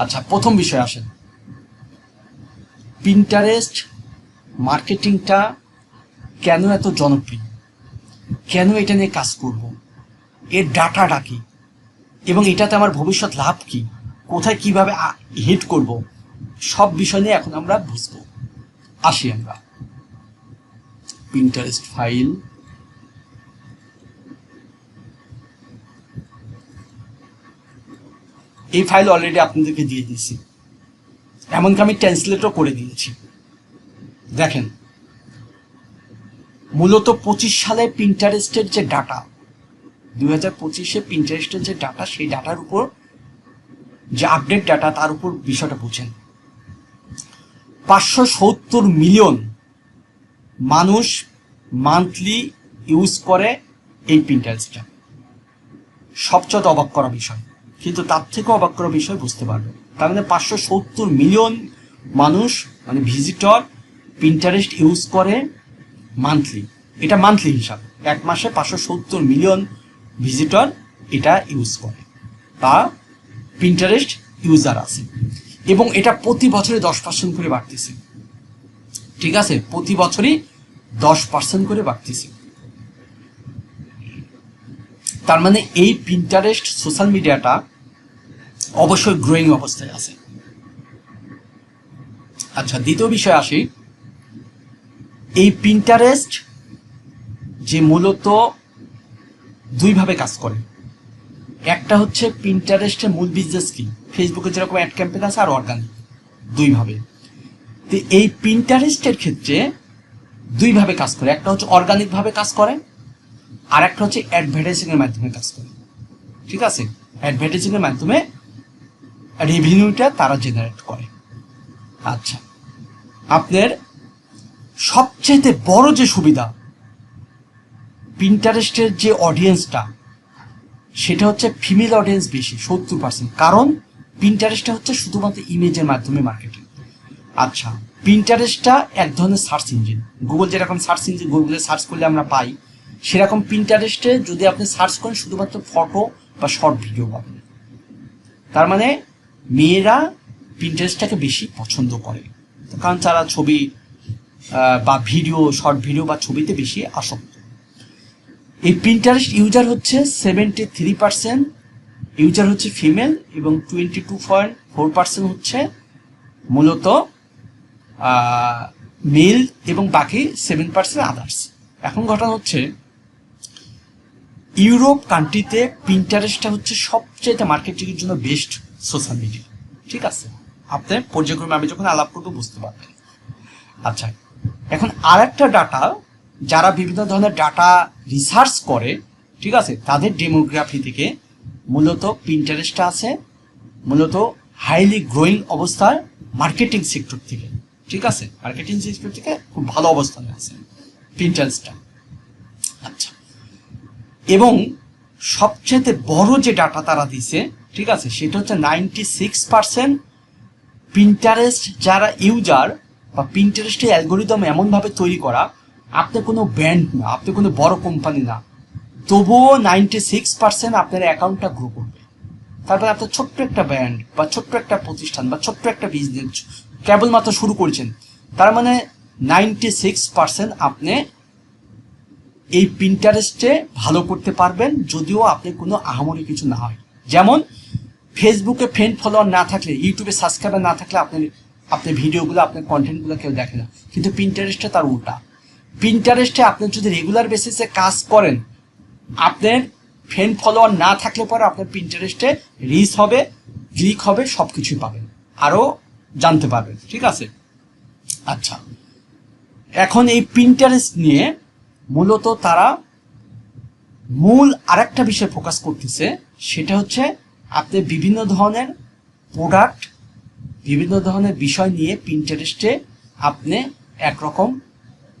আচ্ছা প্রথম বিষয় আসেন। পিন্টারেস্ট মার্কেটিংটা কেন এত জনপ্রিয়? কেন এটা নিয়ে কাজ করব? এর ডাটাটা কি? এবং এটাতে আমার ভবিষ্যৎ লাভ কি? কোথায় কীভাবে হিট করব? সব বিষয় নিয়ে এখন আমরা বুঝব। আসি আমরা। পিন্টারেস্ট ফাইল এই ফাইল অলরেডি আপনাদেরকে দিয়ে দিয়েছি। এমনকি আমি ট্রান্সলেটও করে দিয়েছি। দেখেন, মূলত পঁচিশ সালে প্রিন্টারেস্টের যে ডাটা দুই হাজার পঁচিশে প্রিন্টারেস্টের যে ডাটা সেই ডাটার উপর যে আপডেট ডাটা তার উপর বিষয়টা বুঝেন পাঁচশো সত্তর মিলিয়ন মানুষ মান্থলি ইউজ করে এই প্রিন্টারেস্টটা সবচেয়ে অবাক করা বিষয়। কিন্তু তার থেকেও অবাক করা বিষয় বুঝতে পারবে। তার মানে পাঁচশো সত্তর মিলিয়ন মানুষ মানে ভিজিটর পিন্টারেস্ট ইউজ করে মান্থলি এটা মান্থলি হিসাব। এক মাসে পাঁচশো সত্তর মিলিয়ন ভিজিটর এটা ইউজ করে তা পিন্টারেস্ট ইউজার আছে। এবং এটা প্রতি বছরে দশ পার্সেন্ট করে বাড়তেছে। ঠিক আছে? প্রতি বছরই দশ পার্সেন্ট করে বাড়তেছে। তার মানে এই পিন্টারেস্ট সোশ্যাল মিডিয়াটা অবশ্যই গ্রোয়িং অবস্থায় আছে। আচ্ছা দ্বিতীয় বিষয় আসি। এই পিন্টারেস্ট যে মূলত দুইভাবে কাজ করে। একটা হচ্ছে পিন্টারেস্টের মূল বিজনেস কি? ফেসবুকে যেরকম অ্যাড ক্যাম্পেন আছে আর অর্গানিক দুইভাবে। তো এই পিন্টারেস্টের ক্ষেত্রে দুইভাবে কাজ করে। একটা হচ্ছে অর্গানিকভাবে কাজ করে আর একটা হচ্ছে অ্যাডভার্টাইজিংয়ের মাধ্যমে কাজ করে। ঠিক আছে? অ্যাডভার্টাইজিংয়ের মাধ্যমে রেভিনিউটা তারা জেনারেট করে। আচ্ছা। আপনার সবচেয়ে বড় যে সুবিধা পিন্টারেস্টের যে অডিয়েন্সটা সেটা হচ্ছে ফিমেল অডিয়েন্স বেশি, সত্তর পার্সেন্ট কারণ পিন্টারেস্টটা হচ্ছে শুধুমাত্র ইমেজের মাধ্যমে মার্কেটিং আচ্ছা পিন্টারেস্টটা এক ধরনের সার্চ ইঞ্জিন গুগল যেরকম সার্চ ইঞ্জিন গুগলে সার্চ করলে আমরা পাই, সেরকম পিন্টারেস্টে যদি আপনি সার্চ করেন শুধুমাত্র ফটো বা শর্ট ভিডিও পাবেন। তার মানে মেয়েরা পিন্টারেস্টটাকে বেশি পছন্দ করে। কারণ তারা ছবি বা ভিডিও শর্ট ভিডিও বা ছবিতে বেশি আসক্ত। এই পিন্টারেস্ট ইউজার হচ্ছে সেভেন্টি থ্রি পার্সেন্ট ইউজার হচ্ছে ফিমেল এবং twenty two point four percent হচ্ছে মূলত মেল এবং বাকি সেভেন পার্সেন্ট আদার্স এখন ঘটনা হচ্ছে, ইউরোপ কান্ট্রিতে পিন্টারেস্টটা হচ্ছে সবচেয়ে মার্কেটিংয়ের জন্য বেস্ট সোশ্যাল মিডিয়া ঠিক আছে? আপনি পর্যায়ক্রমে আমি যখন আলাপ করব, বুঝতে পারবেন। আচ্ছা এখন আর একটা ডাটা যারা বিভিন্ন ধরনের ডাটা রিসার্চ করে, ঠিক আছে, তাদের ডেমোগ্রাফি থেকে মূলত পিন্টারেস্টটা আছে, মূলত হাইলি গ্রোয়িং অবস্থার মার্কেটিং সেক্টর থেকে। ঠিক আছে? মার্কেটিং সেক্টর থেকে খুব ভালো অবস্থানে আছে পিন্টারেস্টটা আচ্ছা এবং সবচেয়ে বড় যে ডাটা তারা দিছে ঠিক আছে? সেটা হচ্ছে নাইনটি সিক্স পার্সেন্ট প্রিন্টারেস্ট যারা ইউজার বা পিন্টারেস্টের অ্যালগোরিদম এমনভাবে তৈরি করা, আপনি কোনো ব্র্যান্ড না, আপনি কোনো বড় কোম্পানি না, তবুও নাইনটি সিক্স পার্সেন্ট আপনার অ্যাকাউন্টটা গ্রো করবে। তারপরে আপনার ছোট্ট একটা ব্র্যান্ড বা ছোট্ট একটা প্রতিষ্ঠান বা ছোট্ট একটা বিজনেস কেবলমাত্র শুরু করেছেন, তার মানে নাইনটি সিক্স পার্সেন্ট আপনি এই প্রিন্টারেস্টে ভালো করতে পারবেন, যদিও আপনি কোনো আহামরি কিছু না হয়। যেমন ফেসবুকে ফ্রেন্ড ফলোয়ার না থাকলে ইউটিউবে সাবস্ক্রাইবার না থাকলে আপনি আপনার ভিডিওগুলো আপনার কন্টেন্টগুলো কেউ দেখে না। কিন্তু পিন্টারেস্টে তার উল্টা। প্রিন্টারেস্টে আপনি যদি রেগুলার বেসিসে কাজ করেন, আপনার ফ্রেন্ড ফলোয়ার না থাকলে পরে আপনার প্রিন্টারেস্টে রিচ হবে ক্লিক হবে সব কিছুই পাবেন। আরও জানতে পারবেন, ঠিক আছে? আচ্ছা। এখন এই প্রিন্টারেস্ট নিয়ে মূলত তারা মূল আরেকটা বিষয় ফোকাস করতেছে, সেটা হচ্ছে আপনি বিভিন্ন ধরনের প্রোডাক্ট বিভিন্ন ধরনের বিষয় নিয়ে পিন্টারেস্টে আপনি একরকম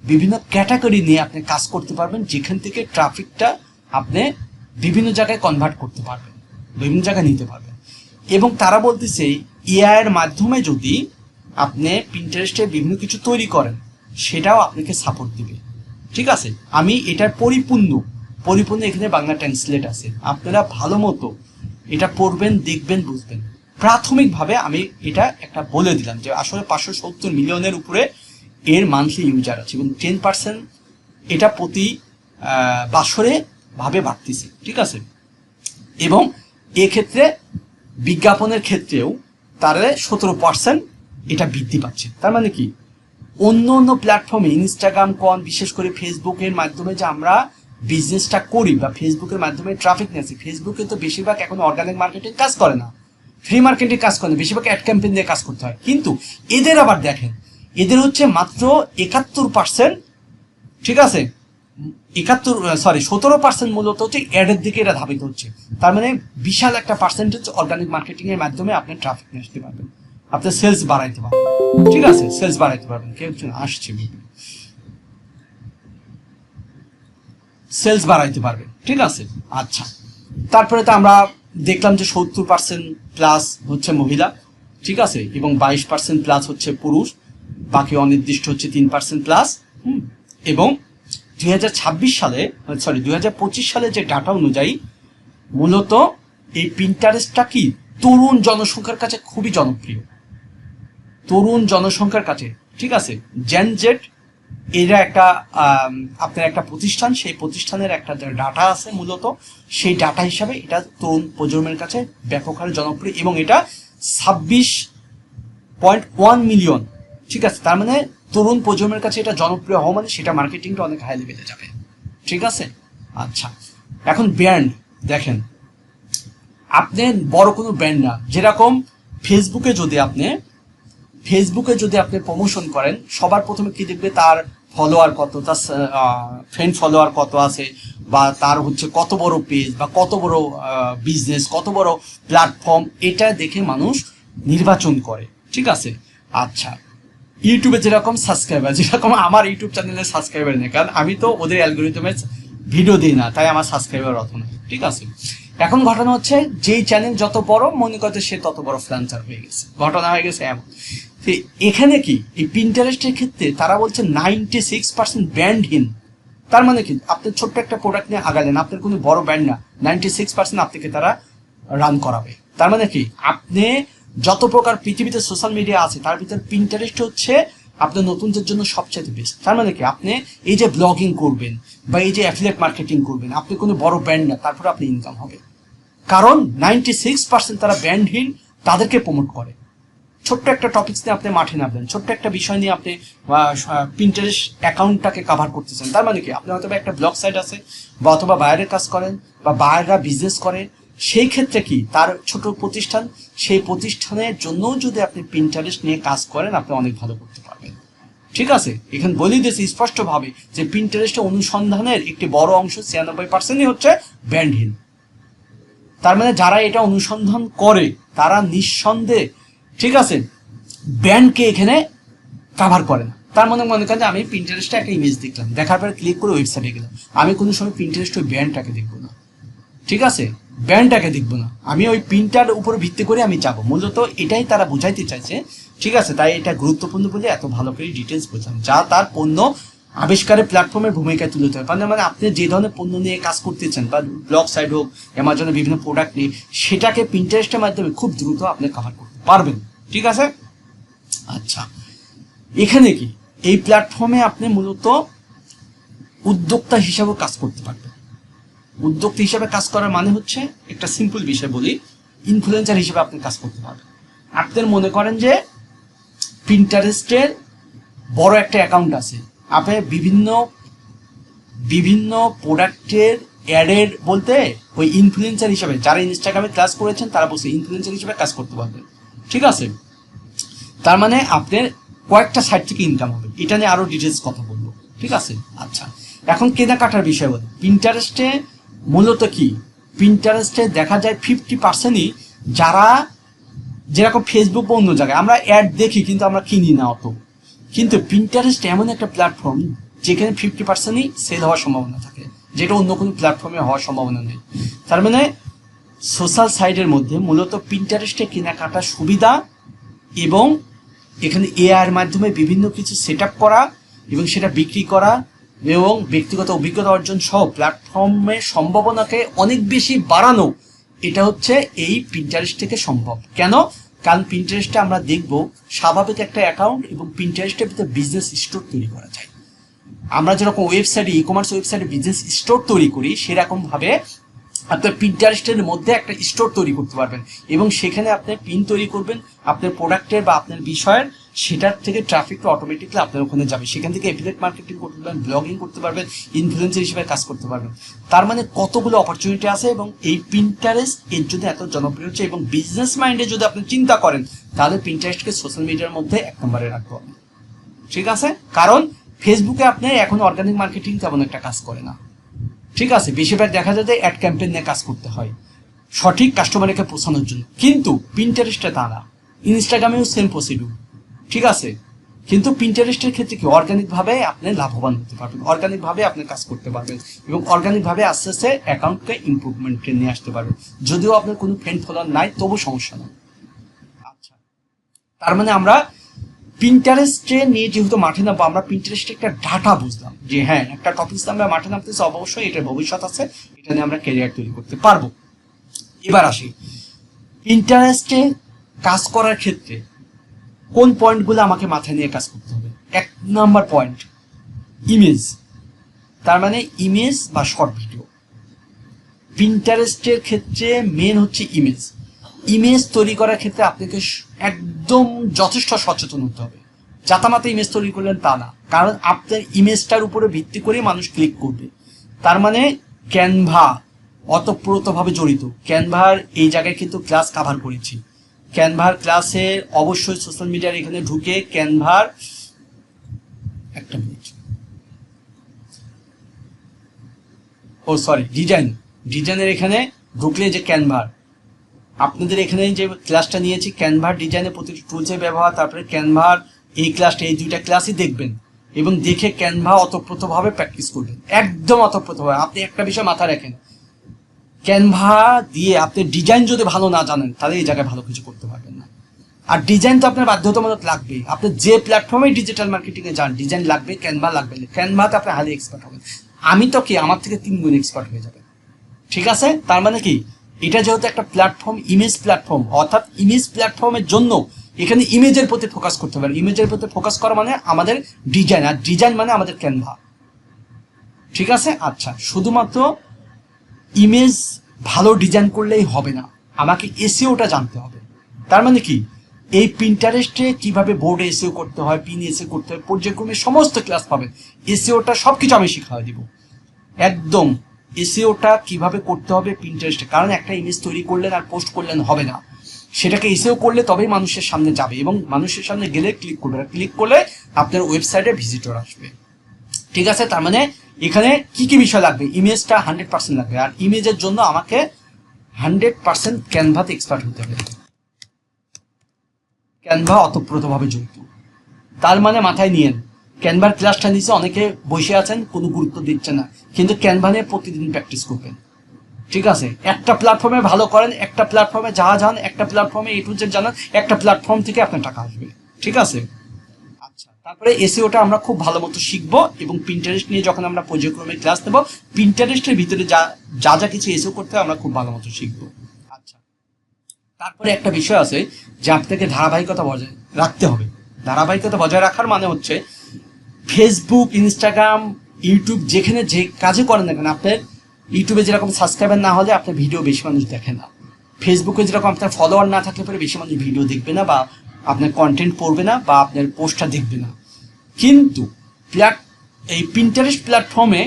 বিভিন্ন ক্যাটাগরি নিয়ে আপনি কাজ করতে পারবেন, যেখান থেকে ট্রাফিকটা আপনি বিভিন্ন জায়গায় কনভার্ট করতে পারবেন, বিভিন্ন জায়গায় নিতে পারবেন। এবং তারা বলতেছে এআই এর মাধ্যমে যদি আপনি পিন্টারেস্টে বিভিন্ন কিছু তৈরি করেন, সেটাও আপনাকে সাপোর্ট দিবে। ঠিক আছে? আমি এটার পরিপূর্ণ পরিপূর্ণ এখানে বাংলা ট্রান্সলেট আছে। আপনারা ভালো মতো এটা পড়বেন, দেখবেন, বুঝবেন। প্রাথমিকভাবে আমি এটা একটা বলে দিলাম যে আসলে পাঁচশো সত্তর মিলিয়নের উপরে এর মান্থলি ইউজার আছে এবং টেন পার্সেন্ট এটা প্রতি বাসরে ভাবে বাড়তেছে, ঠিক আছে? এবং এক্ষেত্রে বিজ্ঞাপনের ক্ষেত্রেও তারা সতেরো পার্সেন্ট এটা বৃদ্ধি পাচ্ছে। তার মানে কি? অন্য অন্য প্ল্যাটফর্মে ইনস্টাগ্রাম কন বিশেষ করে ফেসবুকের মাধ্যমে যে আমরা বিজনেসটা করি বা ফেসবুকের মাধ্যমে ট্রাফিক নিয়েছি ফেসবুকে তো বেশিরভাগ এখন অর্গানিক মার্কেটিং কাজ করে না। ফ্রি মার্কেটিং কাজ করে না, বেশিরভাগ অ্যাড ক্যাম্পেইন দিয়ে কাজ করতে হয়। কিন্তু এদের আবার দেখেন, এদের হচ্ছে মাত্র একাত্তর পার্সেন্ট ঠিক আছে? একাত্তর সরি সতেরো পার্সেন্ট মূলত হচ্ছে অ্যাডের দিকে এটা ধাবিত হচ্ছে। তার মানে বিশাল একটা পার্সেন্টেজ অর্গানিক মার্কেটিং এর মাধ্যমে আপনি ট্রাফিক নিয়ে আসতে পারবেন। আপনি সেলস বাড়াইতে পারবেন। ঠিক আছে? সেলস বাড়াইতে পারবেন। কেউ আসছে। সেলস বাড়াইতে পারবে। ঠিক আছে? আচ্ছা। তারপরে তো আমরা দেখলাম যে সত্তর পার্সেন্ট প্লাস হচ্ছে মহিলা, ঠিক আছে? এবং বাইশ পার্সেন্ট প্লাস হচ্ছে পুরুষ, বাকি অনির্দিষ্ট হচ্ছে তিন পার্সেন্ট প্লাস এবং দুই হাজার ছাব্বিশ সালে সরি দুই হাজার পঁচিশ সালে যে ডাটা অনুযায়ী মূলত এই পিন্টারেস্টটা কি? তরুণ জনসংখ্যার কাছে খুবই জনপ্রিয়। তরুণ জনসংখ্যার কাছে, ঠিক আছে? জেন জেড এরা একটা আপনার একটা প্রতিষ্ঠান, সেই প্রতিষ্ঠানের একটা ডাটা আছে মূলত, সেই ডাটা হিসাবে এটা তরুণ প্রজন্মের কাছে ব্যাপক হারে জনপ্রিয় এবং এটা ছাব্বিশ পয়েন্ট ওয়ান মিলিয়ন। ঠিক আছে? তার মানে তরুণ প্রজন্মের কাছে এটা জনপ্রিয় হওয়া মানে সেটা মার্কেটিংটা অনেক হাই লেভেলে যাবে। ঠিক আছে? আচ্ছা। এখন ব্র্যান্ড, দেখেন। আপনি বড় কোনো ব্র্যান্ড না। যেরকম ফেসবুকে যদি আপনি ফেসবুকে যদি আপনি প্রমোশন করেন, সবার প্রথমে কি দেখবে? তার ফলোয়ার কত? তার ফ্রেন্ড ফলোয়ার কত আছে? বা তার হচ্ছে কত বড় পেজ বা কত বড় বিজনেস কত বড় প্ল্যাটফর্ম এটা দেখে মানুষ নির্বাচন করে। ঠিক আছে? আচ্ছা। ইউটিউবে যেরকম সাবস্ক্রাইবার যেরকম আমার ইউটিউব চ্যানেলে সাবস্ক্রাইবার নেই, কারণ আমি তো ওদের অ্যালগোরিদমে ভিডিও দিই না, তাই আমার সাবস্ক্রাইবার অত নয় ঠিক আছে? এখন ঘটনা হচ্ছে, যেই চ্যানেল যত বড়, মনে করতে সে তত বড় ফ্ল্যান্সার হয়ে গেছে। ঘটনা হয়ে গেছে এমন। এখানে কি? এই পিন্টারেস্টের ক্ষেত্রে তারা বলছে নাইনটি সিক্স পার্সেন্ট ব্র্যান্ডহীন তার মানে কি? আপনি ছোট্ট একটা প্রোডাক্ট নিয়ে আগালেন, আপনার কোনো বড় ব্র্যান্ড না নাইনটি সিক্স পার্সেন্ট আপনাকে তারা রান করাবে। তার মানে কি? আপনি যত প্রকার পৃথিবীতে সোশ্যাল মিডিয়া আছে, তার ভিতরে পিন্টারেস্ট হচ্ছে আপনার নতুনদের জন্য সবচেয়ে বেস্ট তার মানে কি? আপনি এই যে ব্লগিং করবেন বা এই যে অ্যাফিলেট মার্কেটিং করবেন, আপনি কোনো বড় ব্র্যান্ড না, তারপরে আপনি ইনকাম হবে। কারণ নাইনটি সিক্স পার্সেন্ট তারা ব্র্যান্ডহীন তাদেরকে প্রমোট করে। ছোট্ট একটা টপিক্স নিয়ে আপনি মাঠে নামবেন ছোট্ট একটা বিষয় নিয়ে আপনি প্রিন্টারেস্ট অ্যাকাউন্টটাকে কাভার করতেছেন। তার মানে কি? আপনি হয়তো একটা ব্লগ সাইট আছে, বা অথবা বাইরের কাজ করেন, বা বাইরেরা বিজনেস করে, সেই ক্ষেত্রে কি? তার ছোট প্রতিষ্ঠান, সেই প্রতিষ্ঠানের জন্যও যদি আপনি প্রিন্টারেস্ট নিয়ে কাজ করেন, আপনি অনেক ভালো করতে পারবেন। ঠিক আছে? এখানে বলে দিয়েছে স্পষ্টভাবে যে প্রিন্টারেস্টের অনুসন্ধানের একটি বড় অংশ ছিয়ানব্বই পার্সেন্টই হচ্ছে ব্যান্ডহীন তার মানে যারা এটা অনুসন্ধান করে, তারা নিঃসন্দেহে ঠিক আছে? ব্যান্ডকে এখানে কাভার করে না। তার মানে মনে করেন যে আমি প্রিন্টারেস্টে একটা ইমেজ দেখলাম। দেখার পরে ক্লিক করে ওয়েবসাইটে গেলাম। আমি কোনো সময় প্রিন্টারেস্ট ওই ব্যান্ডটাকে দেখব না। ঠিক আছে? ব্যান্ডটাকে দেখব না। আমি ওই প্রিন্টার উপর ভিত্তি করে আমি যাব। মূলত এটাই তারা বোঝাইতে চাইছে। ঠিক আছে? তাই এটা গুরুত্বপূর্ণ বলে এত ভালো করে ডিটেলস বোঝান। যা তার পণ্য আবিষ্কারের প্ল্যাটফর্মের ভূমিকায় তুলে হবে মানে মানে আপনি যে ধরনের পণ্য নিয়ে কাজ করতেছেন, বা ব্লগ সাইড হোক অ্যামাজনের বিভিন্ন প্রোডাক্ট নিয়ে, সেটাকে প্রিন্টারেস্টের মাধ্যমে খুব দ্রুত আপনি কাভার করতে পারবেন। ঠিক আছে? আচ্ছা। এখানে কি? এই প্ল্যাটফর্মে আপনি মূলত উদ্যোক্তা হিসাবেও কাজ করতে পারবেন। উদ্যোক্তা হিসাবে কাজ করার মানে হচ্ছে একটা সিম্পল বিষয় বলি ইনফ্লুয়েন্সার হিসেবে আপনি কাজ করতে পারবেন। আপনার মনে করেন যে প্রিন্টারেস্টের বড় একটা অ্যাকাউন্ট আছে। আপনি বিভিন্ন বিভিন্ন প্রোডাক্টের অ্যাডের বলতে ওই ইনফ্লুয়েন্সার হিসাবে, যারা ইনস্টাগ্রামে ক্লাস করেছেন, তারা বলছে ইনফ্লুয়েন্সার হিসেবে কাজ করতে পারবেন। ঠিক আছে? তার মানে আপনার কয়েকটা সাইট থেকে ইনকাম হবে। এটা নিয়ে আরও ডিটেলস কথা বলব। ঠিক আছে? আচ্ছা। এখন কেনাকাটার বিষয় বলি। পিন্টারেস্টে মূলত কি? পিন্টারেস্টে দেখা যায় ফিফটি পার্সেন্টই যারা যেরকম ফেসবুক বা অন্য জায়গায়, আমরা অ্যাড দেখি কিন্তু আমরা কিনি না অত। কিন্তু পিন্টারেস্ট এমন একটা প্ল্যাটফর্ম যেখানে ফিফটি পার্সেন্টই সেল হওয়ার সম্ভাবনা থাকে। যেটা অন্য কোনো প্ল্যাটফর্মে হওয়ার সম্ভাবনা নেই। তার মানে সোশ্যাল সাইটের মধ্যে মূলত পিন্টারেস্টে কেনাকাটার সুবিধা এবং এখানে এআইয়ের মাধ্যমে বিভিন্ন কিছু সেট করা এবং সেটা বিক্রি করা এবং ব্যক্তিগত অভিজ্ঞতা অর্জন সহ প্ল্যাটফর্মের সম্ভাবনাকে অনেক বেশি বাড়ানো, এটা হচ্ছে এই প্রিন্টারেস্ট থেকে সম্ভব। কেন? কারণ প্রিন্টারেস্টে আমরা দেখব স্বাভাবিক একটা অ্যাকাউন্ট এবং প্রিন্টারেস্টের ভিতরে বিজনেস স্টোর তৈরি করা যায়। আমরা যেরকম ওয়েবসাইটে ই কমার্স ওয়েবসাইটে বিজনেস স্টোর তৈরি করি সেরকম ভাবে আপনার প্রিন্টারেস্টের মধ্যে একটা স্টোর তৈরি করতে পারবেন এবং সেখানে আপনি পিন তৈরি করবেন, আপনার প্রোডাক্টের বা আপনার বিষয়ের, সেটার থেকে ট্রাফিকটা অটোমেটিকলি আপনার ওখানে যাবে। সেখান থেকে এফিলেট মার্কেটিং করতে পারবেন ব্লগিং করতে পারবেন ইনফ্লুয়েন্সার হিসেবে কাজ করতে পারবেন। তার মানে কতগুলো অপরচুনিটি আছে এবং এই প্রিন্টারেস্ট এর জন্য এত জনপ্রিয় হচ্ছে এবং বিজনেস মাইন্ডে যদি আপনি চিন্তা করেন, তাহলে প্রিন্টারেস্টকে সোশ্যাল মিডিয়ার মধ্যে এক নম্বরে রাখব ঠিক আছে? কারণ ফেসবুকে আপনি এখন অর্গানিক মার্কেটিং তেমন একটা কাজ করে না। ঠিক আছে, বেশিরভাগ দেখা যায় যে অ্যাড ক্যাম্পেইন নিয়ে কাজ করতে হয়। সঠিক কাস্টমারকে পৌঁছানোর জন্য। কিন্তু পিন্টারেস্টে তা না ইনস্টাগ্রামেও সেম প্রসিডিউর ঠিক আছে? কিন্তু পিন্টারেস্টের ক্ষেত্রে কি? অর্গানিকভাবে আপনি লাভবান হতে পারবেন। অর্গানিকভাবে আপনি কাজ করতে পারবেন। এবং অর্গানিকভাবে আস্তে আস্তে অ্যাকাউন্টকে ইম্প্রুভমেন্টে নিয়ে আসতে পারবেন। যদিও আপনার কোনো ফ্রেন্ড ফলোয়ার নাই তবু সমস্যা নেই। আচ্ছা। তার মানে আমরা পিন্টারেস্টে নিয়ে যেহেতু মাঠে নামবো, আমরা প্রিন্টারেস্টে একটা ডাটা বুঝলাম যে হ্যাঁ একটা টপিক আমরা মাঠে নামতেছি অবশ্যই এটার ভবিষ্যৎ আছে, এটা নিয়ে আমরা ক্যারিয়ার তৈরি করতে পারব। এবার আসি পিন্টারেস্টে কাজ করার ক্ষেত্রে কোন পয়েন্টগুলো আমাকে মাথায় নিয়ে কাজ করতে হবে? এক নাম্বার পয়েন্ট ইমেজ তার মানে ইমেজ বা শর্ট ভিডিও পিন্টারেস্টের ক্ষেত্রে মেন হচ্ছে ইমেজ ইমেজ তৈরি করার ক্ষেত্রে আপনাকে একদম যথেষ্ট সচেতন হতে হবে। জাতামাতা ইমেজ তৈরি করলেন তা না। কারণ আপনার ইমেজটার উপরে ভিত্তি করে মানুষ ক্লিক করবে। তার মানে ক্যানভা অতপ্রতভাবে জড়িত। ক্যানভার এই জায়গায় কিন্তু ক্লাস কাভার করেছি। ক্যানভার ক্লাসে অবশ্যই সোশ্যাল মিডিয়ার এখানে ঢুকে ক্যানভার একটা মিনিট ও সরি ডিজাইন ডিজাইনের এখানে ঢুকলে যে ক্যানভার আপনাদের এখানে যে ক্লাসটা নিয়েছি ক্যানভার ডিজাইনের প্রতিটি টুলসের ব্যবহার, তারপরে ক্যানভার এই ক্লাসটা এই দুইটা ক্লাসই দেখবেন। এবং দেখে ক্যানভা অতপ্রতভাবে প্র্যাকটিস করবেন। একদম অতপ্রতভাবে আপনি একটা বিষয় মাথায় রাখেন। ক্যানভা দিয়ে আপনি ডিজাইন যদি ভালো না জানেন, তাহলে এই জায়গায় ভালো কিছু করতে পারবেন না। আর ডিজাইন তো আপনার বাধ্যতামূলক লাগবে আপনি যে প্ল্যাটফর্মে ডিজিটাল মার্কেটিংয়ে যান ডিজাইন লাগবে ক্যানভা লাগবে ক্যানভাতে আপনি হালি এক্সপার্ট হবেন। আমি তো কি, আমার থেকে তিন গুণ এক্সপার্ট হয়ে যাবে ঠিক আছে? তার মানে কি? এটা যেহেতু একটা প্ল্যাটফর্ম ইমেজ প্ল্যাটফর্ম অর্থাৎ ইমেজ প্ল্যাটফর্মের জন্য এখানে ইমেজের প্রতি ফোকাস করতে পারে ইমেজের প্রতি ফোকাস করা মানে আমাদের ডিজাইন আর ডিজাইন মানে আমাদের ক্যানভা ঠিক আছে? আচ্ছা শুধুমাত্র ইমেজ ভালো ডিজাইন করলেই হবে না, আমাকে এসিওটা জানতে হবে। তার মানে কি? এই প্রিন্টারেস্টে কীভাবে বোর্ডে এসিও করতে হয় পিন এসিও করতে হয়, পর্যায়ক্রমে সমস্ত ক্লাস পাবেন। এসিওটা সব কিছু আমি শিখাই দিব। একদম এসিওটা কীভাবে করতে হবে প্রিন্টারেস্টে কারণ একটা ইমেজ তৈরি করলেন আর পোস্ট করলেন হবে না। সেটাকে এসিও করলে তবেই মানুষের সামনে যাবে এবং মানুষের সামনে গেলে ক্লিক করবে আর ক্লিক করলে আপনার ওয়েবসাইটে ভিজিটর আসবে। ঠিক আছে? তার মানে এখানে কি কি বিষয় লাগবে? ইমেজটা হান্ড্রেড পার্সেন্ট লাগবে। আর ইমেজের জন্য আমাকে হান্ড্রেড পার্সেন্ট ক্যানভাতে এক্সপার্ট হতে হবে। ক্যানভা অতপ্রতভাবে জড়িত তার মানে মাথায় নিয়েন ক্যানভার ক্লাসটা নিচে অনেকে বসে আছেন, কোনো গুরুত্ব দিচ্ছে না। কিন্তু ক্যানভা নিয়ে প্রতিদিন প্র্যাকটিস করবেন। ঠিক আছে? একটা প্ল্যাটফর্মে ভালো করেন, একটা প্ল্যাটফর্মে যা যান, একটা প্ল্যাটফর্মে এ টু জানান, একটা প্ল্যাটফর্ম থেকে আপনার টাকা আসবে। ঠিক আছে? আচ্ছা তারপরে এসিওটা আমরা খুব ভালো মতো শিখব এবং প্রিন্টারেস্ট নিয়ে যখন আমরা পর্যায়ক্রমে ক্লাস নেব প্রিন্টারেস্টের ভিতরে যা যা যা কিছু এসিও করতে হয় আমরা খুব ভালো মতো শিখব। আচ্ছা তারপরে একটা বিষয় আছে যে আপনাকে ধারাবাহিকতা বজায় রাখতে হবে। ধারাবাহিকতা বজায় রাখার মানে হচ্ছে ফেসবুক ইনস্টাগ্রাম ইউটিউব যেখানে যে কাজে করেন না কেন, আপনার ইউটিউবে যেরকম সাবস্ক্রাইবার না হলে আপনার ভিডিও বেশি মানুষ দেখে না। ফেসবুকে যেরকম আপনার ফলোয়ার না থাকলে পরে বেশি মানুষ ভিডিও দেখবে না বা আপনার কন্টেন্ট পড়বে না বা আপনার পোস্টটা দেখবে না। কিন্তু প্ল্যাট এই প্রিন্টারেস্ট প্ল্যাটফর্মে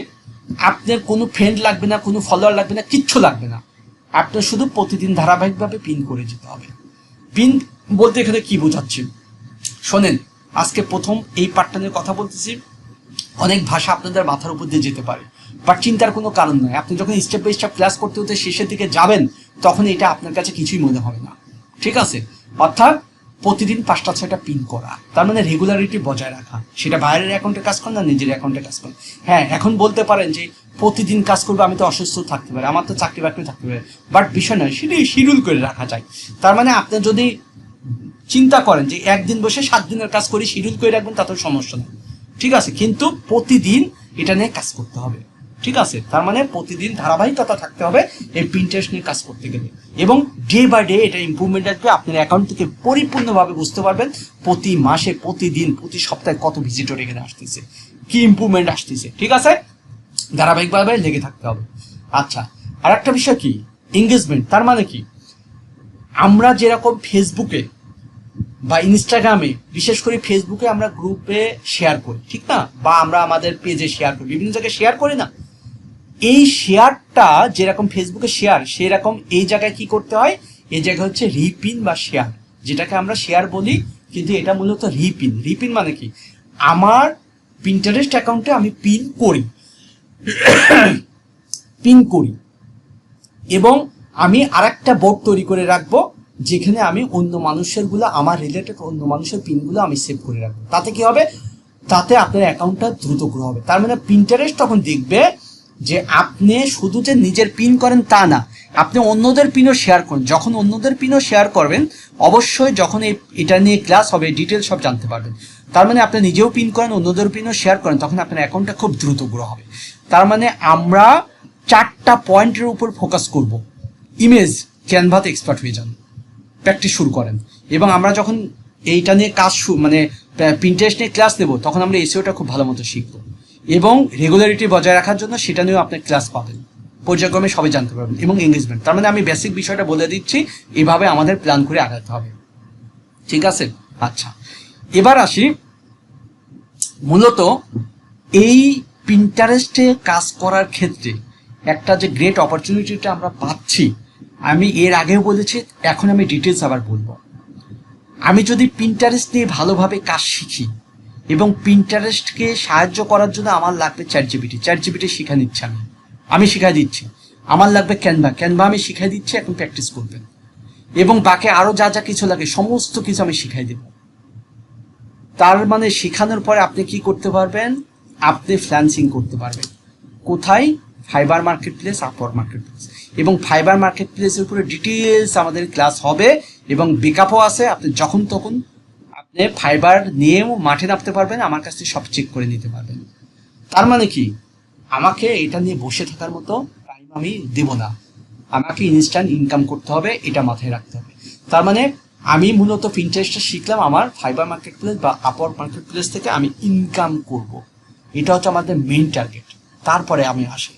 আপনার কোনো ফ্রেন্ড লাগবে না, কোনো ফলোয়ার লাগবে না, কিচ্ছু লাগবে না। আপনার শুধু প্রতিদিন ধারাবাহিকভাবে পিন করে যেতে হবে। পিন বলতে এখানে কি বোঝাচ্ছি? শোনেন আজকে প্রথম এই পার্টটা নিয়ে কথা বলতেছি। অনেক ভাষা আপনাদের মাথার উপর দিয়ে যেতে পারে। বাট চিন্তার কোনো কারণ নয় আপনি যখন স্টেপ বাই স্টেপ ক্লাস করতে হতে শেষের দিকে যাবেন, তখন এটা আপনার কাছে কিছুই মনে হবে না। ঠিক আছে? অর্থাৎ প্রতিদিন পাঁচটা, ছয়টা পিন করা। তার মানে রেগুলারিটি বজায় রাখা। সেটা বাইরের অ্যাকাউন্টে কাজ করেন না, নিজের অ্যাকাউন্টে কাজ করেন হ্যাঁ এখন বলতে পারেন যে প্রতিদিন কাজ করবে, আমি তো অসুস্থ থাকতে পারি, আমার তো চাকরি বাকরি থাকতে পারে। বাট বিষয় নয় সেটি শিডিউল করে রাখা যায়। তার মানে আপনি যদি চিন্তা করেন যে একদিন বসে সাত দিনের কাজ করি শিডিউল করে রাখবেন, তাতেও সমস্যা নেই। ঠিক আছে, কিন্তু প্রতিদিন এটা নিয়ে কাজ করতে হবে। ঠিক আছে, তার মানে প্রতিদিন ধারাবাহিকতা থাকতে হবে এই প্রিন্টারেস্ট নিয়ে কাজ করতে গেলে। এবং ডে বাই ডে এটা ইম্প্রুভমেন্ট আসবে, আপনার অ্যাকাউন্ট থেকে পরিপূর্ণভাবে বুঝতে পারবেন প্রতি মাসে, প্রতিদিন, প্রতি সপ্তাহে কত ভিজিটর এখানে আসতেছে, কি ইম্প্রুভমেন্ট আসতেছে। ঠিক আছে? ধারাবাহিকভাবে লেগে থাকতে হবে। আচ্ছা আর একটা বিষয় কি? এঙ্গেজমেন্ট তার মানে কি? আমরা যেরকম ফেসবুকে বা ইনস্টাগ্রামে বিশেষ করে ফেসবুকে আমরা গ্রুপে শেয়ার করি, ঠিক না? বা আমরা আমাদের পেজে শেয়ার করি, বিভিন্ন জায়গায় শেয়ার করি না। এই শেয়ারটা যেরকম ফেসবুকে শেয়ার সেরকম এই জায়গায় কি করতে হয়? এই জায়গায় হচ্ছে রিপিন বা শেয়ার যেটাকে আমরা শেয়ার বলি, কিন্তু এটা মূলত রিপিন রিপিন মানে কি? আমার পিন্টারেস্ট অ্যাকাউন্টে আমি পিন করি। পিন করি। এবং আমি আরেকটা বোর্ড তৈরি করে রাখব যেখানে আমি অন্য মানুষেরগুলো আমার রিলেটেড অন্য মানুষের পিনগুলো আমি সেভ করে রাখব। তাতে কি হবে? তাতে আপনার অ্যাকাউন্টটা দ্রুত গ্রো হবে। তার মানে পিন্টারেস্ট তখন দেখবে যে আপনি শুধু যে নিজের পিন করেন তা না, আপনি অন্যদের পিনও শেয়ার করেন। যখন অন্যদের পিনও শেয়ার করবেন, অবশ্যই যখন এই, এটা নিয়ে ক্লাস হবে ডিটেলস সব জানতে পারবেন। তার মানে আপনি নিজেও পিন করেন, অন্যদের পিনও শেয়ার করেন, তখন আপনার অ্যাকাউন্টটা খুব দ্রুত গ্রো হবে। তার মানে আমরা চারটা পয়েন্টের উপর ফোকাস করব। ইমেজ ক্যানভাতে এক্সপার্ট হয়ে যান। প্র্যাকটিস শুরু করেন। এবং আমরা যখন এইটা নিয়ে কাজ মানে প্রিন্টারেস্ট নিয়ে ক্লাস দেবো তখন আমরা এসিওটা খুব ভালো মতো শিখব। এবং রেগুলারিটি বজায় রাখার জন্য সেটা নিয়েও আপনি ক্লাস পাবেন। পর্যায়ক্রমে সবাই জানতে পারবেন এবং এঙ্গেজমেন্ট তার মানে আমি বেসিক বিষয়টা বলে দিচ্ছি, এভাবে আমাদের প্ল্যান করে আগাতে হবে। ঠিক আছে? আচ্ছা। এবার আসি মূলত এই পিন্টারেস্টে কাজ করার ক্ষেত্রে একটা যে গ্রেট অপরচুনিটিটা আমরা পাচ্ছি আমি এর আগেও বলেছি, এখন আমি ডিটেলস আবার বলব। আমি যদি প্রিন্টারেস্ট নিয়ে ভালোভাবে কাজ শিখি এবং প্রিন্টারেস্টকে সাহায্য করার জন্য আমার লাগবে চ্যাট জিবিটি চ্যাট জিবিটি শিখা নিচ্ছি আমি। আমি শিখাই দিচ্ছি। আমার লাগবে ক্যানভা ক্যানভা আমি শিখাই দিচ্ছি, এখন প্র্যাকটিস করবেন। এবং বাকি আরও যা যা কিছু লাগে, সমস্ত কিছু আমি শিখাই দেবো। তার মানে শেখানোর পরে আপনি কি করতে পারবেন? আপনি ফ্ল্যান্সিং করতে পারবেন। কোথায়? Fiverr market place Upwork market place এবং ফাইবার মার্কেট প্লেসের উপরে ডিটেলস আমাদের ক্লাস হবে এবং বেকআপও আছে। আপনি যখন তখন আপনি ফাইবার নিয়েও মাঠে নামতে পারবেন, আমার কাছ থেকে সব চেক করে নিতে পারবেন। তার মানে কি? আমাকে এটা নিয়ে বসে থাকার মতো টাইম আমি দেব না। আমাকে ইনস্ট্যান্ট ইনকাম করতে হবে, এটা মাথায় রাখতে হবে। তার মানে আমি মূলত পিন্টারেস্টটা শিখলাম আমার ফাইবার মার্কেট প্লেস বা আপর মার্কেট প্লেস থেকে আমি ইনকাম করব। এটা হচ্ছে আমাদের মেইন টার্গেট তারপরে আমি আসি।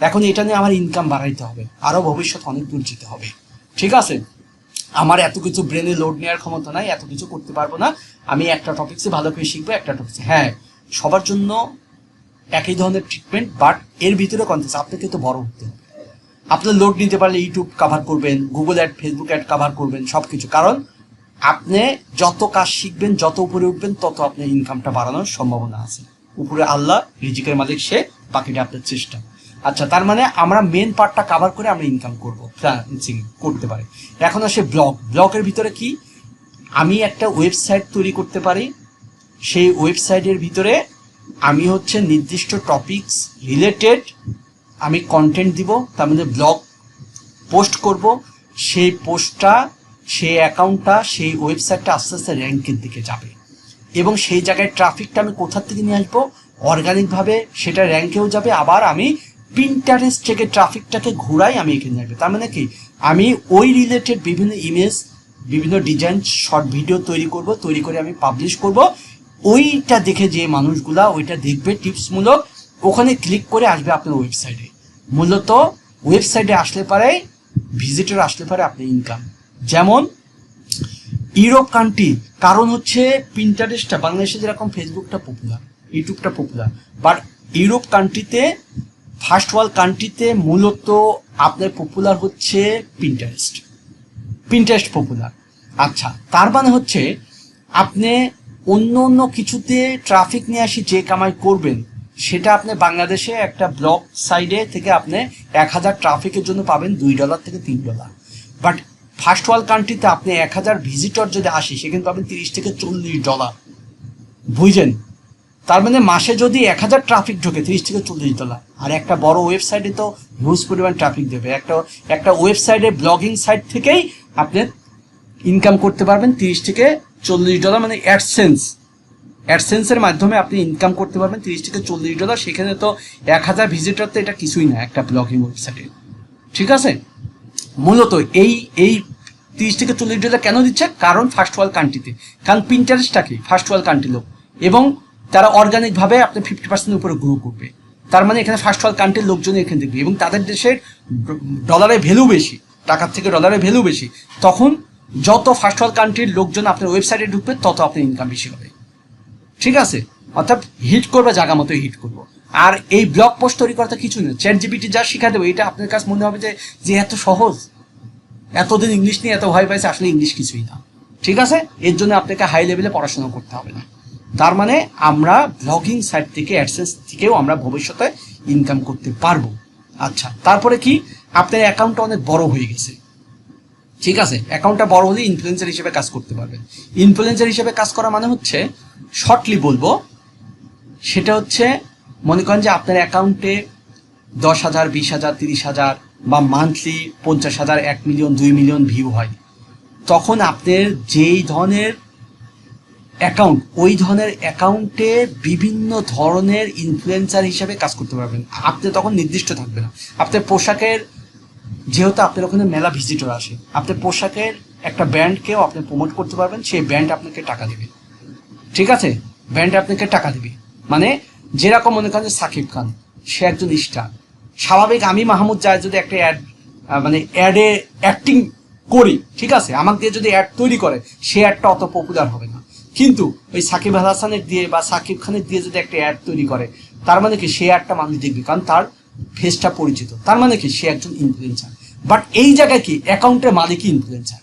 এখন এটা নিয়ে আমার ইনকাম বাড়াইতে হবে আরও ভবিষ্যৎ অনেক দূর যেতে হবে। ঠিক আছে? আমার এত কিছু ব্রেনে লোড নেওয়ার ক্ষমতা নাই, এত কিছু করতে পারব না। আমি একটা টপিক্সে ভালো করে শিখব, একটা টপিক্সে হ্যাঁ সবার জন্য একই ধরনের ট্রিটমেন্ট বাট এর ভিতরে কনটেন্স আপনাকে তো বড় হতে হবে। আপনার লোড নিতে পারলে ইউটিউব কাভার করবেন Google ad Facebook ad cover করবেন সব কিছু কারণ আপনি যত কাজ শিখবেন, যত উপরে উঠবেন, তত আপনার ইনকামটা বাড়ানোর সম্ভাবনা আছে। উপরে আল্লাহ, রিজিকের মালিক সে, বাকিটা আপনার চেষ্টা। আচ্ছা তার মানে আমরা মেন পার্টটা কাভার করে আমরা ইনকাম করব ফ্রিল্যান্সিং করতে পারি। এখন আসে ব্লগ ব্লগের ভিতরে কি? আমি একটা ওয়েবসাইট তৈরি করতে পারি। সেই ওয়েবসাইটের ভিতরে আমি হচ্ছে নির্দিষ্ট টপিকস রিলেটেড আমি কন্টেন্ট দিব, তার মধ্যে ব্লগ পোস্ট করব। সেই পোস্টটা সেই অ্যাকাউন্টটা সেই ওয়েবসাইটটা আস্তে আস্তে র্যাঙ্কের দিকে যাবে। এবং সেই জায়গায় ট্রাফিকটা আমি কোথা থেকে নিয়ে আসব? অর্গানিকভাবে সেটা র্যাঙ্কেও যাবে। আবার আমি পিন্টারেস্ট থেকে ট্রাফিকটাকে ঘুরাই আমি এখানে আসবে তার মানে কি? আমি ওই রিলেটেড বিভিন্ন ইমেজ বিভিন্ন ডিজাইন শর্ট ভিডিও তৈরি করব, তৈরি করে আমি পাবলিশ করব। ওইটা দেখে যে মানুষগুলা ওইটা দেখবে, টিপসমূলক, ওখানে ক্লিক করে আসবে আপনার ওয়েবসাইটে মূলত ওয়েবসাইটে আসলে পারে ভিজিটর আসলে পারে আপনার ইনকাম যেমন ইউরোপ কান্ট্রি কারণ হচ্ছে পিন্টারেস্টটা বাংলাদেশে যেরকম ফেসবুকটা পপুলার ইউটিউবটা পপুলার বাট ইউরোপ কান্ট্রিতে ফার্স্ট ওয়ার্ল্ড কান্ট্রিতে মূলত আপনার পপুলার হচ্ছে পিন্টারেস্ট পিন্টারেস্ট পপুলার আচ্ছা তার মানে হচ্ছে আপনি অন্য অন্য কিছুতে ট্রাফিক নিয়ে আসি, যে কামাই করবেন, সেটা আপনি বাংলাদেশে একটা ব্লক সাইডে থেকে আপনি এক হাজার ট্রাফিকের জন্য পাবেন, দুই ডলার থেকে তিন ডলার বাট ফার্স্ট ওয়ার্ল্ড কান্ট্রিতে আপনি এক হাজার ভিজিটর যদি আসি সেখানে পাবেন তিরিশ থেকে চল্লিশ ডলার বুঝছেন তার মানে মাসে যদি এক হাজার ট্রাফিক ঢোকে, তিরিশ থেকে চল্লিশ ডলার আর একটা বড় ওয়েবসাইটে তো হিউজ পরিমাণ ট্রাফিক দেবে। একটা একটা ওয়েবসাইটে ব্লগিং সাইট থেকেই আপনি ইনকাম করতে পারবেন তিরিশ থেকে চল্লিশ ডলার মানে অ্যাডসেন্স অ্যাডসেন্সের মাধ্যমে আপনি ইনকাম করতে পারবেন তিরিশ থেকে চল্লিশ ডলার সেখানে তো এক হাজার ভিজিটার তো এটা কিছুই না, একটা ব্লগিং ওয়েবসাইটে ঠিক আছে? মূলত এই এই তিরিশ থেকে চল্লিশ ডলার কেন দিচ্ছে? কারণ ফার্স্ট ওয়ার্ল্ড কান্ট্রিতে কারণ প্রিন্টারেস্টটা কি? ফার্স্ট ওয়ার্ল্ড কান্ট্রি লোক। এবং তারা অর্গানিকভাবে আপনার ফিফটি পার্সেন্টের উপরে গ্রো করবে। তার মানে এখানে ফার্স্ট ওয়ার্ল্ড কান্ট্রির লোকজন এখানে দেখবে এবং তাদের দেশের ডলারের ভ্যালু বেশি, টাকার থেকে ডলারের ভ্যালু বেশি, তখন যত ফার্স্ট ওয়ার্ল্ড কান্ট্রির লোকজন আপনার ওয়েবসাইটে ঢুকবে, তত আপনার ইনকাম বেশি হবে। ঠিক আছে? অর্থাৎ হিট করবে, জায়গা মতো হিট করব। আর এই ব্লগ পোস্ট তৈরি করাটা কিছু না চ্যাট জিবিটি যা শিখা দেবে, এটা আপনার কাছে মনে হবে যে যে এত সহজ। এতদিন ইংলিশ নিয়ে এত ভয় পাইছে, আসলে ইংলিশ কিছুই না। ঠিক আছে? এর জন্য আপনাকে হাই লেভেলে পড়াশোনা করতে হবে না। তার মানে আমরা ব্লগিং সাইট থেকে অ্যাডসেন্স থেকেও আমরা ভবিষ্যতে ইনকাম করতে পারব। আচ্ছা তারপরে কি? আপনার অ্যাকাউন্টটা অনেক বড় হয়ে গেছে। ঠিক আছে? অ্যাকাউন্টটা বড় হলে ইনফ্লুয়েন্সার হিসেবে কাজ করতে পারবেন। ইনফ্লুয়েন্সার হিসেবে কাজ করা মানে হচ্ছে শর্টলি বলব, সেটা হচ্ছে, মনে করেন যে আপনার অ্যাকাউন্টে দশ হাজার, বিশ হাজার, তিরিশ হাজার বা মান্থলি পঞ্চাশ হাজার, এক মিলিয়ন দুই মিলিয়ন ভিউ হয়। তখন আপনার যেই ধরনের অ্যাকাউন্ট ওই ধরনের অ্যাকাউন্টে বিভিন্ন ধরনের ইনফ্লুয়েন্সার হিসেবে কাজ করতে পারবেন। আপনি তখন নির্দিষ্ট থাকবে না। আপনার পোশাকের, যেহেতু আপনার ওখানে মেলা ভিজিটর আসে, আপনার পোশাকের একটা ব্র্যান্ডকেও আপনি প্রমোট করতে পারবেন, সেই ব্র্যান্ড আপনাকে টাকা দেবে। ঠিক আছে? ব্র্যান্ড আপনাকে টাকা দেবে। মানে যেরকম মনে করেন সাকিব খান, সে একজন স্টার স্বাভাবিক আমি মাহমুদ যায় যদি একটা অ্যাড মানে অ্যাডে অ্যাক্টিং করি, ঠিক আছে? আমাকে যদি অ্যাড তৈরি করে, সে অ্যাডটা অত পপুলার হবে না। কিন্তু ওই সাকিব আল হাসানের দিয়ে বা সাকিব খানের দিয়ে যদি একটা অ্যাড তৈরি করে, তার মানে কি সে অ্যাডটা মানুষ দেখবে? কারণ তার ফেসটা পরিচিত। তার মানে কি সে একজন ইনফ্লুয়েন্সার বাট এই জায়গায় কি অ্যাকাউন্টের মালিকই ইনফ্লুয়েন্সার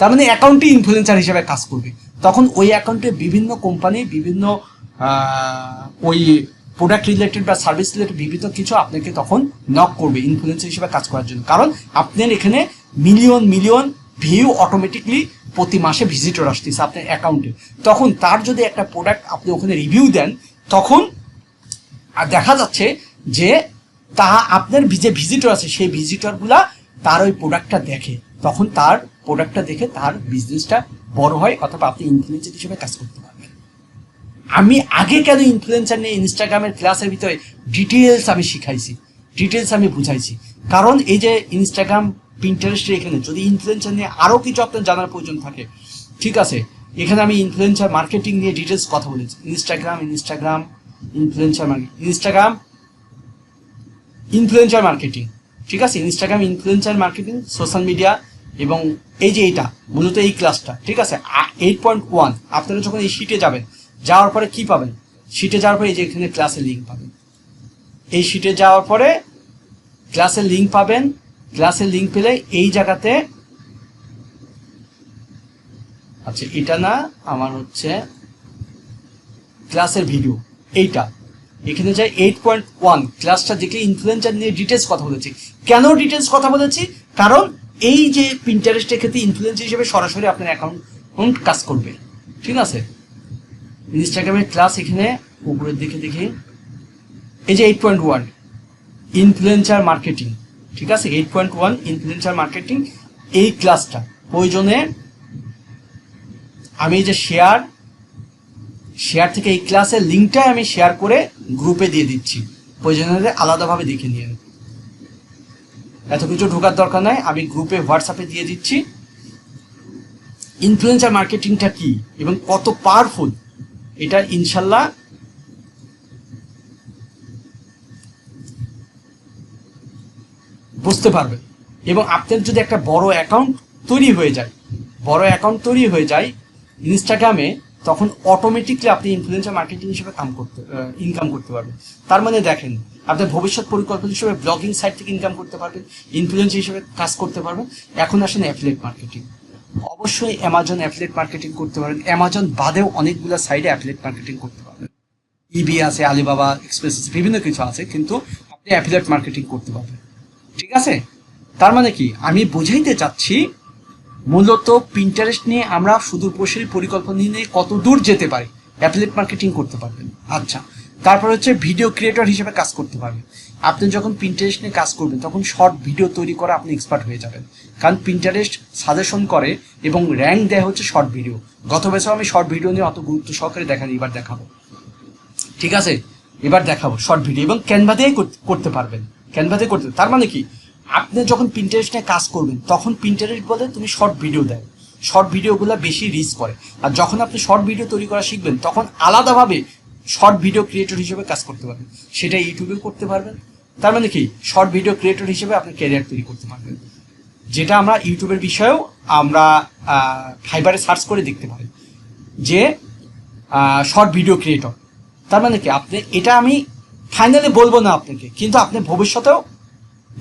তার মানে অ্যাকাউন্টে ইনফ্লুয়েন্সার হিসেবে কাজ করবে। তখন ওই অ্যাকাউন্টে বিভিন্ন কোম্পানি বিভিন্ন ওই প্রোডাক্ট রিলেটেড বা সার্ভিস রিলেটেড বিভিন্ন কিছু আপনাকে তখন নক করবে ইনফ্লুয়েন্সার হিসেবে কাজ করার জন্য। কারণ আপনার এখানে মিলিয়ন মিলিয়ন ভিউ অটোমেটিকলি প্রতি মাসে ভিজিটর আসতেছে আপনার অ্যাকাউন্টে তখন তার যদি একটা প্রোডাক্ট আপনি ওখানে রিভিউ দেন, তখন দেখা যাচ্ছে যে তা আপনার যে ভিজিটর আছে, সেই ভিজিটরগুলা তার ওই প্রোডাক্টটা দেখে। তখন তার প্রোডাক্টটা দেখে তার বিজনেসটা বড় হয় অথবা আপনি ইনফ্লুয়েন্সার হিসেবে কাজ করতে পারবেন। আমি আগে কেন ইনফ্লুয়েন্সার নিয়ে ইনস্টাগ্রামের ক্লাসের ভিতরে ডিটেলস আমি শিখাইছি ডিটেলস আমি বুঝাইছি। কারণ এই যে ইনস্টাগ্রাম প্রিন্টারেস্টের এখানে। যদি ইনফ্লুয়েন্সার নিয়ে আরও কিছু আপনার জানার প্রয়োজন থাকে, ঠিক আছে, এখানে আমি ইনফ্লুয়েন্সার মার্কেটিং নিয়ে ডিটেলস কথা বলেছি। Instagram Instagram influencer marketing Instagram influencer marketing ঠিক আছে? Instagram influencer marketing social media এবং এই যে এইটা, মূলত এই ক্লাসটা ঠিক আছে? এইট পয়েন্ট ওয়ান আপনারা যখন এই শিটে যাবেন, যাওয়ার পরে কি পাবেন? শিটে যাওয়ার পরে এই যে এখানে ক্লাসের লিঙ্ক পাবেন। এই শিটে যাওয়ার পরে ক্লাসের লিঙ্ক পাবেন ক্লাসের লিঙ্ক পেলে এই জায়গাতে আচ্ছা এটা না, আমার হচ্ছে ক্লাসের ভিডিও এইটা। এখানে যাই এইট পয়েন্ট ওয়ান ক্লাসটা দেখলে ইনফ্লুয়েন্সার নিয়ে ডিটেলস কথা বলেছি। কেন ডিটেলস কথা বলেছি? কারণ এই যে প্রিন্টারেস্টের ক্ষেত্রে ইনফ্লুয়েন্সার হিসেবে সরাসরি আপনার অ্যাকাউন্ট কাজ করবে। ঠিক আছে? ইনস্টাগ্রামের ক্লাস এখানে, উপরের দিকে দেখি। এই যে eight point one influencer marketing ঠিক আছে eight point one influencer marketing এই ক্লাসটা প্রয়োজনে আমি যে শেয়ার শেয়ার থেকে এই ক্লাসের লিঙ্কটাই আমি শেয়ার করে গ্রুপে দিয়ে দিচ্ছি। প্রয়োজনে আলাদাভাবে দেখে নিয়ে এত কিছু ঢোকার দরকার নাই, আমি গ্রুপে হোয়াটসঅ্যাপে দিয়ে দিচ্ছি। ইনফ্লুয়েন্সার মার্কেটিংটা কি এবং কত পাওয়ারফুল এটা ইনশাল্লাহ বুঝতে পারবেন এবং আপনার যদি একটা বড় অ্যাকাউন্ট তৈরি হয়ে যায়, বড় অ্যাকাউন্ট তৈরি হয়ে যায় ইনস্টাগ্রামে তখন অটোমেটিকলি আপনি ইনফ্লুয়েন্সার মার্কেটিং হিসেবে কাম করতে ইনকাম করতে পারবেন। তার মানে দেখেন, আপনার ভবিষ্যৎ পরিকল্পনা হিসেবে ব্লগিং সাইট থেকে ইনকাম করতে পারবেন ইনফ্লুয়েন্সার হিসেবে কাজ করতে পারবেন। এখন আসেন অ্যাফিলেট মার্কেটিং অবশ্যই অ্যামাজন অ্যাফিলেট মার্কেটিং করতে পারেন। অ্যামাজন বাদেও অনেকগুলো সাইডে অ্যাফিলেট মার্কেটিং করতে পারবেন। ইবি আছে আলিবাবা এক্সপ্রেস বিভিন্ন কিছু আছে, কিন্তু আপনি অ্যাফিলেট মার্কেটিং করতে পারবেন। ঠিক আছে? তার মানে কি? আমি বোঝাইতে চাচ্ছি, মূলত প্রিন্টারেস্ট নিয়ে আমরা সুদূর প্রসারী পরিকল্পনা নিয়ে কত দূর যেতে পারি। অ্যাফিলেট মার্কেটিং করতে পারবেন। আচ্ছা তারপর হচ্ছে ভিডিও ক্রিয়েটর হিসেবে কাজ করতে পারবেন। আপনি যখন প্রিন্টারেস্ট নিয়ে কাজ করবেন, তখন শর্ট ভিডিও তৈরি করা আপনি এক্সপার্ট হয়ে যাবেন। কারণ প্রিন্টারেস্ট সাজেশন করে এবং র্যাঙ্ক দেয় হচ্ছে শর্ট ভিডিও গত বছর আমি শর্ট ভিডিও নিয়ে অত গুরুত্ব সহকারে দেখানি, এবার দেখাবো। ঠিক আছে? এবার দেখাবো শর্ট ভিডিও এবং ক্যানভা দিয়েই করতে পারবেন। ক্যানভা দিয়ে করতে তার মানে কি? আপনি যখন প্রিন্টারেস্ট নিয়ে কাজ করবেন, তখন প্রিন্টারেস্ট বলে তুমি শর্ট ভিডিও দেয়। শর্ট ভিডিওগুলো বেশি রিচ করে। আর যখন আপনি শর্ট ভিডিও তৈরি করা শিখবেন, তখন আলাদাভাবে শর্ট ভিডিও ক্রিয়েটর হিসেবে কাজ করতে পারবেন। সেটা ইউটিউবেও করতে পারবেন। তার মানে কি? শর্ট ভিডিও ক্রিয়েটর হিসেবে আপনি ক্যারিয়ার তৈরি করতে পারবেন। যেটা আমরা ইউটিউবের বিষয়েও আমরা ফাইবারে সার্চ করে দেখতে পারি। যে শর্ট ভিডিও ক্রিয়েটর তার মানে কি? আপনি, এটা আমি ফাইনালি বলব না আপনাকে, কিন্তু আপনি ভবিষ্যতেও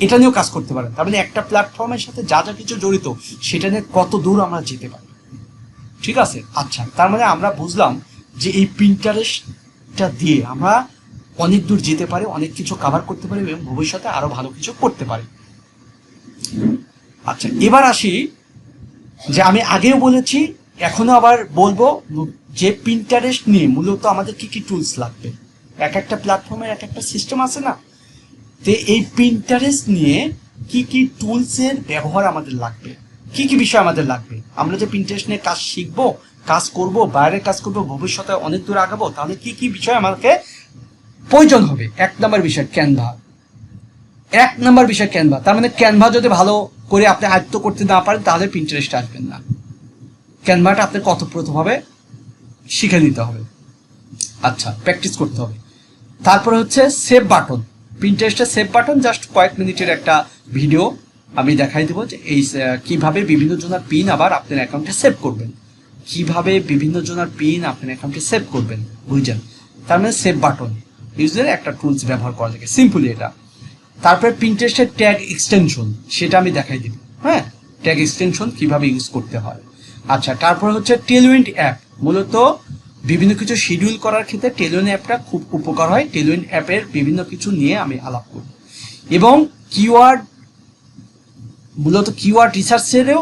এটা নিয়েও কাজ করতে পারেন। তার মানে একটা প্ল্যাটফর্মের সাথে যা যা কিছু জড়িত, সেটা নিয়ে কত দূর আমরা যেতে পারি। ঠিক আছে? আচ্ছা তার মানে আমরা বুঝলাম যে এই প্রিন্টারেস্টটা দিয়ে আমরা অনেক দূর যেতে পারি, অনেক কিছু কভার করতে পারি এবং ভবিষ্যতে আরও ভালো কিছু করতে পারি। আচ্ছা এবার আসি যে আমি আগেও বলেছি, এখনও আবার বলব যে প্রিন্টারেস্ট নিয়ে মূলত আমাদের কি কি টুলস লাগবে। এক একটা প্ল্যাটফর্মের এক একটা সিস্টেম আছে না? তো এই প্রিন্টারেস্ট নিয়ে কি কি টুলসের ব্যবহার আমাদের লাগবে? কি কি বিষয় আমাদের লাগবে? আমরা যে প্রিন্টারেস্ট নিয়ে কাজ শিখব, কাজ করব বাইরে কাজ করব, ভবিষ্যতে অনেক দূর আগাবো, তাহলে কি কি বিষয় আমাকে প্রয়োজন হবে? এক নম্বর বিষয় ক্যানভা এক নম্বর বিষয় ক্যানভা তার মানে ক্যানভা যদি ভালো করে আপনি আয়ত্ত করতে না পারেন, তাহলে প্রিন্টারেস্ট আসবেন না। ক্যানভাটা আপনাকে অতপ্রতভাবে শিখে নিতে হবে। আচ্ছা প্র্যাকটিস করতে হবে। তারপরে হচ্ছে সেভ বাটন প্রিন্টারেস্টের সেভ বাটন জাস্ট কয়েক মিনিটের একটা ভিডিও আমি দেখাই দেবো যে এই কীভাবে বিভিন্ন জনের পিন আবার আপনার অ্যাকাউন্টে সেভ করবেন। কীভাবে বিভিন্ন জনের পিন আপনার অ্যাকাউন্টে সেভ করবেন বুঝছেন তার মানে সেভ বাটন ইউজের একটা টুলস ব্যবহার করা যায় সিম্পলি এটা। তারপরে প্রিন্টারেস্টের ট্যাগ এক্সটেনশন সেটা আমি দেখাই দিব। হ্যাঁ? ট্যাগ এক্সটেনশন কীভাবে ইউজ করতে হয়। আচ্ছা তারপরে হচ্ছে টেলউইন্ড অ্যাপ মূলত বিভিন্ন কিছু শিডিউল করার ক্ষেত্রে টেলউইন্ড অ্যাপটা খুব উপকার হয়। টেলউইন্ড অ্যাপের বিভিন্ন কিছু নিয়ে আমি আলাপ করব এবং কিওয়ার্ড মূলত কিওয়ার্ড রিসার্চেরও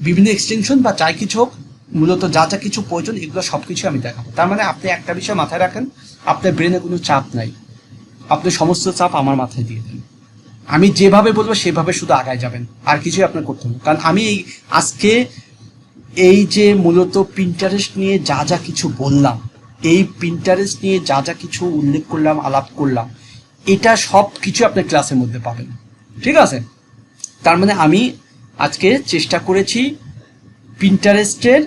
বিভিন্ন এক্সটেনশন বা যাই কিছু হোক, মূলত যা যা কিছু প্রয়োজন, এগুলো সব কিছু আমি দেখাবো। তার মানে আপনি একটা বিষয় মাথায় রাখেন, আপনার ব্রেনে কোনো চাপ নাই। আপনি সমস্ত চাপ আমার মাথায় দিয়ে দেন। আমি যেভাবে বলব সেভাবে শুধু আগায় যাবেন। আর কিছুই আপনার করতে হবে কারণ আমি এই আজকে এই যে মূলত প্রিন্টারেস্ট নিয়ে যা যা কিছু বললাম, এই প্রিন্টারেস্ট নিয়ে যা যা কিছু উল্লেখ করলাম, আলাপ করলাম, এটা সব কিছু আপনি ক্লাসের মধ্যে পাবেন। ঠিক আছে? তার মানে আমি আজকে চেষ্টা করেছি প্রিন্টারেস্টের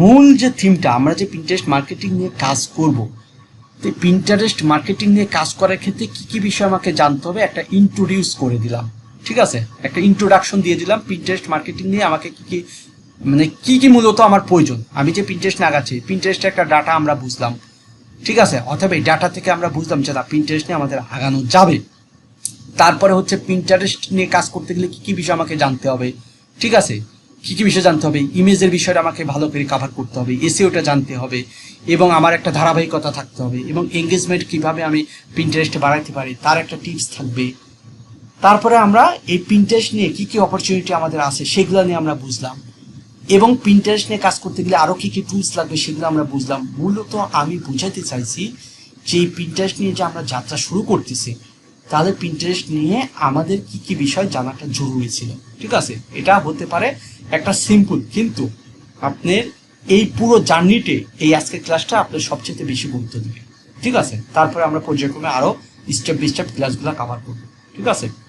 মূল যে থিমটা আমরা যে প্রিন্টারেস্ট মার্কেটিং নিয়ে কাজ করব তো প্রিন্টারেস্ট মার্কেটিং নিয়ে কাজ করার ক্ষেত্রে কি কি বিষয় আমাকে জানতে হবে, একটা ইন্ট্রোডিউস করে দিলাম। ঠিক আছে? একটা ইন্ট্রোডাকশন দিয়ে দিলাম প্রিন্টারেস্ট মার্কেটিং নিয়ে আমাকে কি কি মানে কি কি মূলত আমার প্রয়োজন? আমি যে প্রিন্টারেস্ট লাগাচ্ছি প্রিন্টারেস্টের একটা ডাটা আমরা বুঝলাম। ঠিক আছে? অথবা এই ডাটা থেকে আমরা বুঝলাম যে না প্রিন্টারেস্ট নিয়ে আমাদের আগানো যাবে। তারপরে হচ্ছে প্রিন্টারেস্ট নিয়ে কাজ করতে গেলে কি কি বিষয় আমাকে জানতে হবে? ঠিক আছে? কি কি বিষয় জানতে হবে? ইমেজের বিষয়টা আমাকে ভালো করে কাভার করতে হবে এসিওটা জানতে হবে, এবং আমার একটা ধারাবাহিকতা থাকতে হবে, এবং এঙ্গেজমেন্ট কীভাবে আমি প্রিন্টারেস্টে বাড়াইতে পারি, তার একটা টিপস থাকবে। তারপরে আমরা এই প্রিন্টারেস্ট নিয়ে কি কি অপরচুনিটি আমাদের আছে, সেগুলো নিয়ে আমরা বুঝলাম। এবং প্রিন্টারেস্ট নিয়ে কাজ করতে গেলে আরও কী কী টুলস লাগবে সেগুলো আমরা বুঝলাম। মূলত আমি বুঝাতে চাইছি যে এই প্রিন্টারেস্ট নিয়ে যে আমরা যাত্রা শুরু করতেছি, তাহলে প্রিন্টারেস্ট নিয়ে আমাদের কি কি বিষয় জানাটা জরুরি ছিল। ঠিক আছে? এটা হতে পারে একটা সিম্পল কিন্তু আপনার এই পুরো জার্নিতে এই আজকের ক্লাসটা আপনার সবচেয়ে বেশি গুরুত্ব দেবে। ঠিক আছে? তারপরে আমরা পর্যায়ক্রমে আরও স্টেপ বাই স্টেপ ক্লাসগুলো কভার করব। ঠিক আছে?